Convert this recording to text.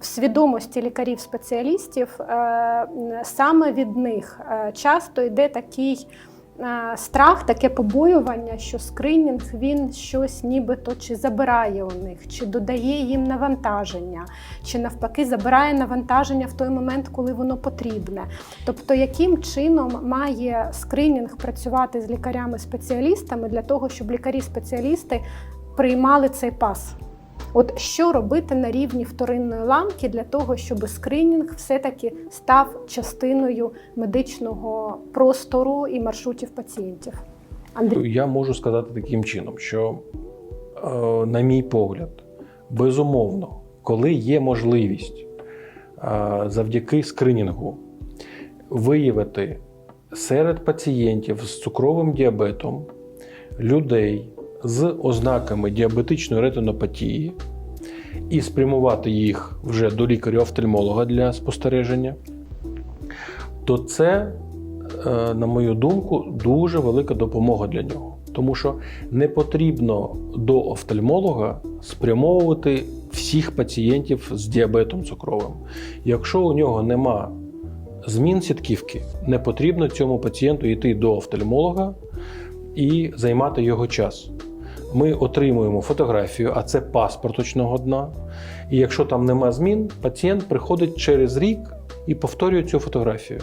в свідомості лікарів-спеціалістів е, саме від них е, часто йде такий е, страх, таке побоювання, що скринінг він щось нібито чи забирає у них, чи додає їм навантаження, чи навпаки забирає навантаження в той момент, коли воно потрібне. Тобто, яким чином має скринінг працювати з лікарями-спеціалістами для того, щоб лікарі-спеціалісти приймали цей пас? От що робити на рівні вторинної ланки для того, щоб скринінг все-таки став частиною медичного простору і маршрутів пацієнтів? Андрій, Я можу сказати таким чином, що, е, на мій погляд, безумовно, коли є можливість е, завдяки скринінгу виявити серед пацієнтів з цукровим діабетом людей з ознаками діабетичної ретинопатії і спрямувати їх вже до лікаря-офтальмолога для спостереження, то це е, на мою думку, дуже велика допомога для нього. Тому що не потрібно до офтальмолога спрямовувати всіх пацієнтів з діабетом цукровим. Якщо у нього нема змін сітківки, не потрібно цьому пацієнту йти до офтальмолога і займати його час. Ми отримуємо фотографію, а це паспорт очного дна. І якщо там нема змін, пацієнт приходить через рік і повторює цю фотографію.